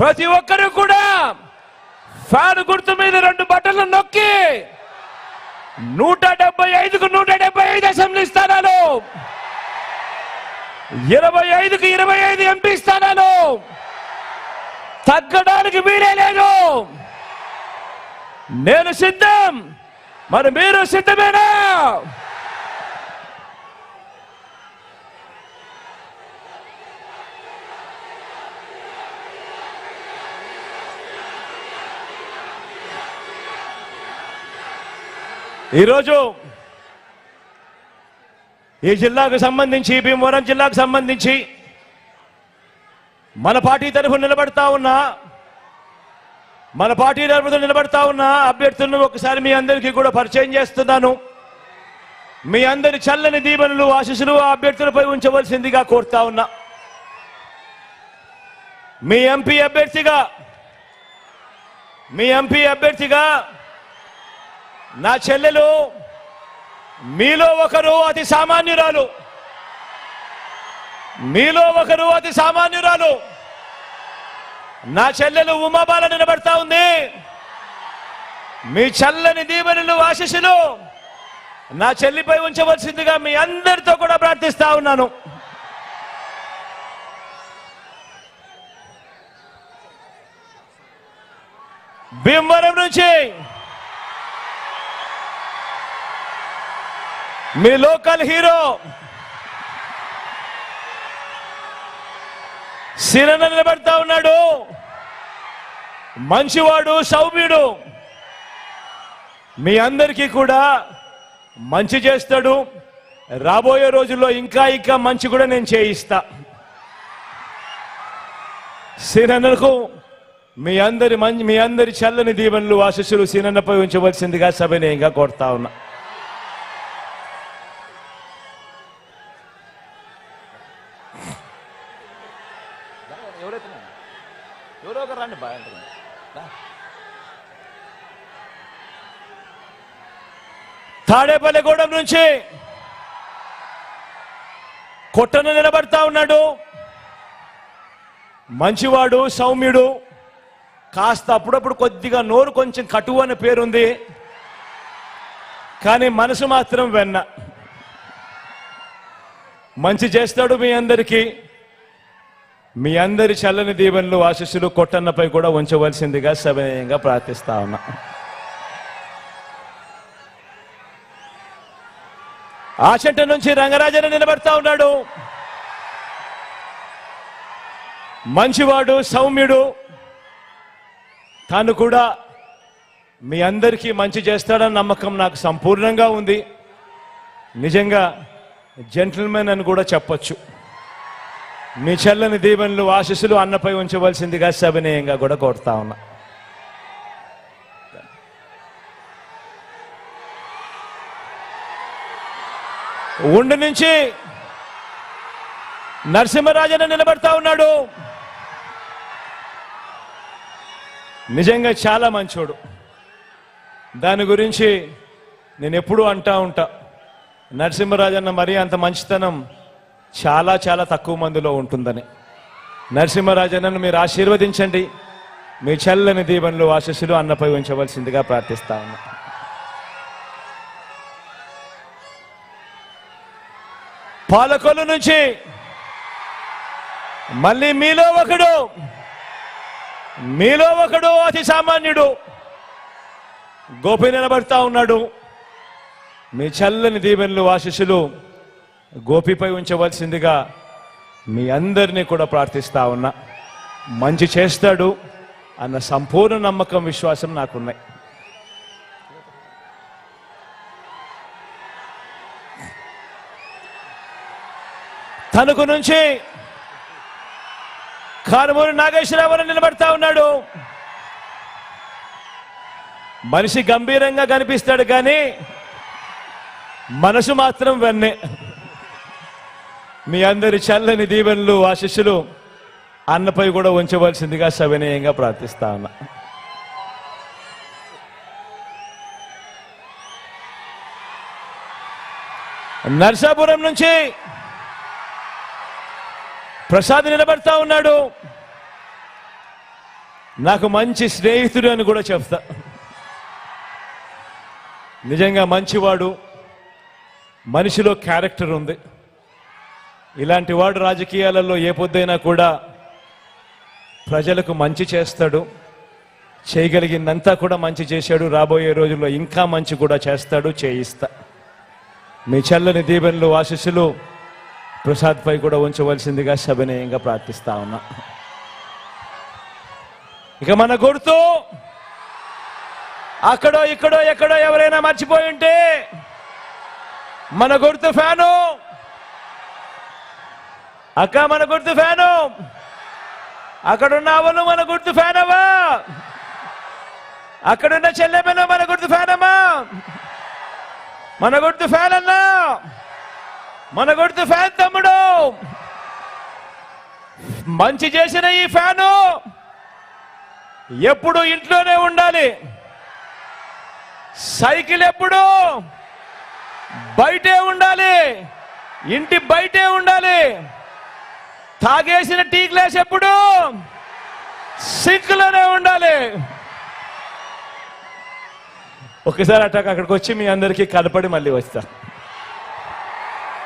ప్రతి ఒక్కరు కూడా ఫ్యాన్ గుర్తు మీద రెండు బట్టలు నొక్కి నూట డెబ్బై ఐదుకు నూట డెబ్బై ఐదు అసెంబ్లీ స్థానాలు. ఇరవై ఐదుకు ఇరవై ఐదు ఎంపీ స్థానాలు. తగ్గడానికి వీలే లేదు. నేను సిద్ధం. మరి మీరు సిద్ధమేనా? ఈరోజు ఈ జిల్లాకు సంబంధించి భీమవరం జిల్లాకు సంబంధించి మన పార్టీ తరఫున నిలబడతా ఉన్నా మన పార్టీ తరఫున నిలబడతా ఉన్న అభ్యర్థులను ఒకసారి మీ అందరికీ కూడా పరిచయం చేస్తున్నాను. మీ అందరి చల్లని దీవెనలు ఆశీస్సులు ఆ అభ్యర్థులపై ఉంచవలసిందిగా కోరుతా ఉన్నా. మీ ఎంపీ అభ్యర్థిగా మీ ఎంపీ అభ్యర్థిగా నా చెల్లెలు మీలో ఒకరు అతి సామాన్యురాలు. మీలో ఒకరు అతి సామాన్యురాలు. నా చెల్లెలు ఉమాబాల నిలబడతా ఉంది. మీ చల్లని దీవెనలు ఆశీస్సులు నా చెల్లిపై ఉంచవలసిందిగా మీ అందరితో కూడా ప్రార్థిస్తా ఉన్నాను. భీమవరం నుంచి మీ లోకల్ హీరో సిరన నిలబడతా ఉన్నాడు. మంచివాడు సౌమ్యుడు. మీ అందరికీ కూడా మంచి చేస్తాడు. రాబోయే రోజుల్లో ఇంకా ఇంకా మంచి కూడా నేను చేయిస్తా. సిరన్నకు మీ అందరి మంచి మీ అందరి చల్లని దీవెనలు ఆశస్సులు సిరన్నపై ఉంచవలసిందిగా సభనీయంగా కోరుతా ఉన్నా. ఎవరో ఒకరు రండి బాగా తాడేపల్లిగూడెం నుంచి కొట్టను నిలబడతా ఉన్నాడు. మంచివాడు సౌమ్యుడు. కాస్త అప్పుడప్పుడు కొద్దిగా నోరు కొంచెం కటువు అనే పేరుంది. కానీ మనసు మాత్రం వెన్న. మంచి చేస్తాడు మీ అందరికీ. మీ అందరి చల్లని దీవెనలు ఆశీస్సులు కొట్టన్నపై కూడా ఉంచవలసిందిగా సవినయంగా ప్రార్థిస్తా ఉన్నా. ఆచంట నుంచి రంగరాజన నిలబడతా ఉన్నాడు. మంచివాడు సౌమ్యుడు. తాను కూడా మీ అందరికీ మంచి చేస్తాడన్న నమ్మకం నాకు సంపూర్ణంగా ఉంది. నిజంగా జెంటిల్మెన్ అని కూడా చెప్పొచ్చు. మీ చెల్లని దీవెనలు ఆశీస్సులు అన్నపై ఉంచవలసిందిగా సవినయంగా కూడా కోరుతా ఉన్నా. ఉండి నుంచి నరసింహరాజన నిలబడతా ఉన్నాడు. నిజంగా చాలా మంచోడు. దాని గురించి నేను ఎప్పుడూ అంటా ఉంటా. నరసింహరాజన్న మరీ అంత మంచితనం చాలా చాలా తక్కువ మందిలో ఉంటుందని. నరసింహరాజన్నను మీరు ఆశీర్వదించండి. మీ చల్లని దీవెనలు ఆశస్సులు అన్నపై ఉంచవలసిందిగా ప్రార్థిస్తా ఉన్నా. పాలకొల్లు నుంచి మళ్ళీ మీలో ఒకడు మీలో ఒకడు అతి సామాన్యుడు. గోపి నిలబడతా ఉన్నాడు. మీ చల్లని దీవెనలు ఆశస్సులు గోపిపై ఉంచవలసిందిగా మీ అందరినీ కూడా ప్రార్థిస్తా ఉన్నా. మంచి చేస్తాడు అన్న సంపూర్ణ నమ్మకం విశ్వాసం నాకున్నాయి. తణుకు నుంచి కారుమూరి నాగేశ్వరరావు నిలబడతా ఉన్నాడు. మనిషి గంభీరంగా కనిపిస్తాడు కానీ మనసు మాత్రం వెన్నే. మీ అందరి చల్లని దీవెనలు ఆశిస్సులు అన్నపై కూడా ఉంచవలసిందిగా సవినయంగా ప్రార్థిస్తా ఉన్నా. నర్సాపురం నుంచి ప్రసాద్ నిలబడతా ఉన్నాడు. నాకు మంచి స్నేహితుడు అని కూడా చెప్తా. నిజంగా మంచివాడు మనిషిలో క్యారెక్టర్ ఉంది. ఇలాంటి వాడు రాజకీయాలలో ఏ పొద్దైనా కూడా ప్రజలకు మంచి చేస్తాడు. చేయగలిగిందంతా కూడా మంచి చేశాడు. రాబోయే రోజుల్లో ఇంకా మంచి కూడా చేస్తాడు చేయిస్తా. మీ చల్లని దీవెనలు ఆశీస్సులు ప్రసాద్పై కూడా ఉంచవలసిందిగా సవినయంగా ప్రార్థిస్తా ఉన్నా. ఇక మన గుర్తు అక్కడో ఇక్కడో ఎక్కడో ఎవరైనా మర్చిపోయి ఉంటే మన గుర్తు ఫ్యాను. అక్క మన గుర్తు ఫ్యాను అక్కడున్న అవలు మన గుర్తు ఫ్యాన్ అక్కడున్న చెల్లెమ్మలు మన గుర్తు ఫ్యానమ్మా మన గుర్తు ఫ్యాన్ అన్నా. మన గుర్తు ఫ్యాన్ తమ్ముడు. మంచి చేసిన ఈ ఫ్యాను ఎప్పుడు ఇంట్లోనే ఉండాలి. సైకిల్ ఎప్పుడు బయటే ఉండాలి. ఇంటి బయటే ఉండాలి. తాగేసిన టీ గ్లాస్ ఎప్పుడు? సింక్లోనే ఉండాలి. ఒకసారి అట్టాక అక్కడికి వచ్చి మీ అందరికీ కనపడి మళ్ళీ వస్తా.